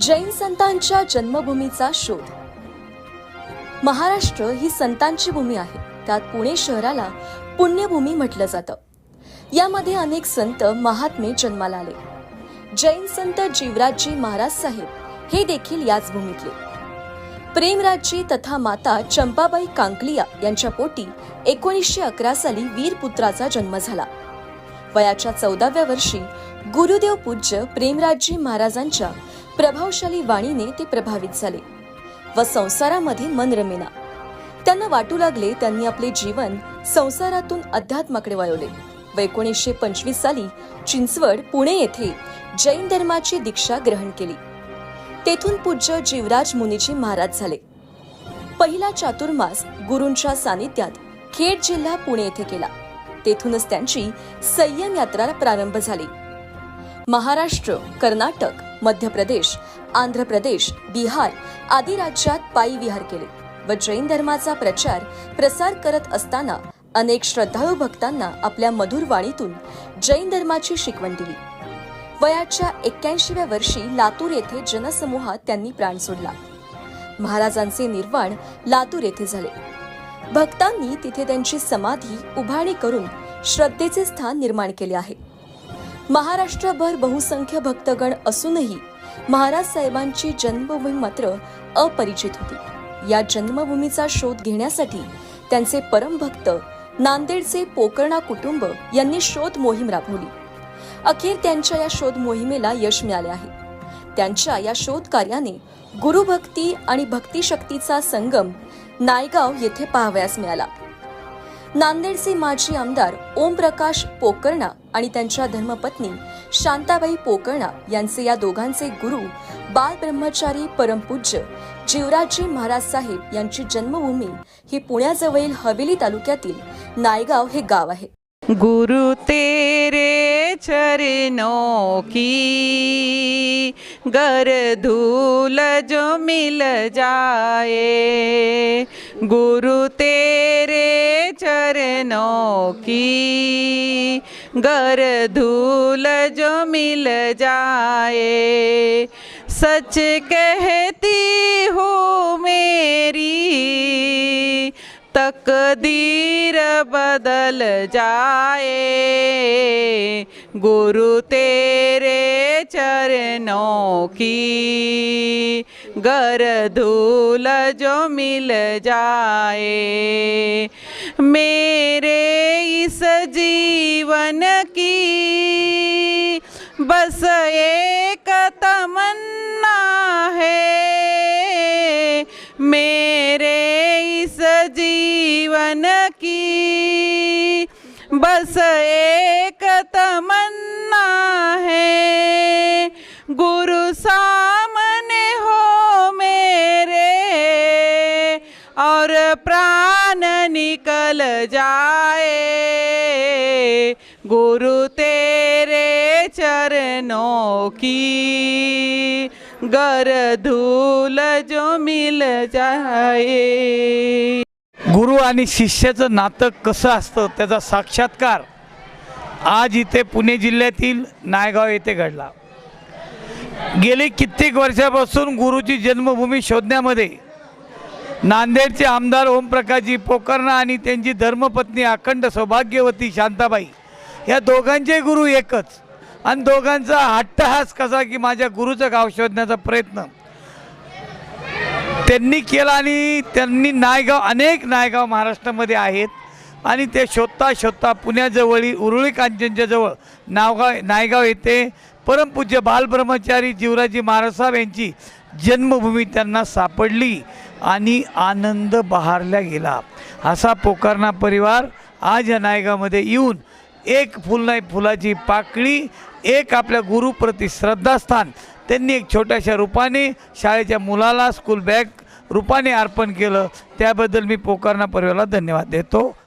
जैन संतांच्या जन्मभूमीचा शोध. महाराष्ट्र ही संतांची भूमी आहे. त्यात पुणे शहराला पुण्यभूमी म्हटलं जातं. यामध्ये अनेक संत महात्मे जन्माला आले. जैन संत जीवराजजी महाराज साहेब हे देखील याच भूमीतले. प्रेमराजजी तथा माता चंपाबाई कांकलिया यांच्या पोटी एकोणीसशे अकरा साली वीरपुत्राचा जन्म झाला. वयाच्या चौदाव्या वर्षी गुरुदेव पूज्य प्रेमराजजी महाराजांच्या प्रभावशाली वाणीने ते प्रभावित झाले व संसारामध्ये मन रमेना. त्यांना वाटू लागले त्यांनी आपले जीवन संसारातून अध्यात्माकडे वळवले व एकोणीसशे पंचवीस साली चिंचवड पुणे येथे जैन धर्माची दीक्षा ग्रहण केली. तेथून पूज्य जीवराज मुनीजी महाराज झाले. पहिला चातुर्मास गुरूंच्या सानिध्यात खेड जिल्हा पुणे येथे केला. तेथूनच त्यांची संयम यात्रा प्रारंभ झाली. महाराष्ट्र कर्नाटक मध्य प्रदेश आंध्र प्रदेश बिहार आदी राज्यात पायी विहार केले व जैन धर्माचा प्रचार प्रसार करत असताना अनेक श्रद्धाळू भक्तांना आपल्या मधुर वाणीतून जैन धर्माची शिकवण दिली. वयाच्या एक्क्याऐंशीव्या वर्षी लातूर येथे जनसमूहात त्यांनी प्राण सोडला. महाराजांचे निर्वाण लातूर येथे झाले. भक्तांनी तिथे त्यांची समाधी उभारणी करून श्रद्धेचे स्थान निर्माण केले आहे. महाराष्ट्रभर बहुसंख्य भक्तगण असूनही महाराज साहेबांची जन्मभूमी मात्र अपरिचित होती. या जन्मभूमीचा शोध घेण्यासाठी त्यांचे परमभक्त नांदेडचे पोकर्णा कुटुंब यांनी शोध मोहीम राबवली. अखेर त्यांच्या या शोध मोहिमेला यश मिळाले आहे. त्यांच्या या शोध कार्याने गुरुभक्ती आणि भक्तिशक्तीचा संगम नायगाव येथे पाहावयास मिळाला. नांदेडचे माजी आमदार ओमप्रकाश पोकर्णा आणि त्यांच्या धर्मपत्नी शांताबाई पोकर्णा यांचे या दोघांचे गुरु बाल ब्रह्मचारी परमपूज्य जीवराजी महाराज साहेब यांची जन्मभूमी ही पुण्याजवळील हवेली तालुक्यातील नायगाव हे गाव आहे. गुरु तेरे चरणों की गर धूल जो मिल जाए। गुरु तेरे चरणों की गर धूल जो मिल जाए, सच कहती हूँ मेरी, तकदीर बदल जाए। गुरु तेरे चरणों की, गर धूल जो मिल जाए मेरे इस जीवन की बस एक तमन्ना है। मेरे इस जीवन की बस एक तमन्ना है। गुरु सामने हो मेरे और प्राण निकल जाए। गुरु तेरे चरणों की गर धूल जो मिल जाए। गुरु आणि शिष्याचं नातं कसं असतं त्याचा साक्षात्कार आज इथे पुणे जिल्ह्यातील नायगाव येथे घडला. गेली कित्येक वर्षापासून गुरुची जन्मभूमी शोधण्यामध्ये नांदेडचे आमदार ओमप्रकाशजी पोकर्णा आणि त्यांची धर्मपत्नी अखंड सौभाग्यवती शांताबाई. या दोघांचे गुरु एकच. आणि दोघांचा हट्टहास कसा की माझ्या गुरुचं गाव शोधण्याचा प्रयत्न. त्यांनी केला आणि त्यांनी नायगाव अनेक नायगाव महाराष्ट्रामध्ये आहेत. आणि ते शोधता शोधता पुण्याजवळी उरुळी कांचनच्या जवळ नावगाव नायगाव येथे परमपूज्य बालब्रह्मचारी जीवराजी महाराज साहेब यांची जन्मभूमी त्यांना सापडली. आणि आनंद बहारला गेला. असा पोकारना परिवार आज या नायगामध्ये येऊन एक फुल नाही फुलाची पाकळी एक आपल्या गुरुप्रती श्रद्धास्थान त्यांनी एक छोट्याशा रूपाने शाळेच्या मुलाला स्कूल बॅग रूपाने अर्पण केलं. त्याबद्दल मी पोकारना परिवाराला धन्यवाद देतो.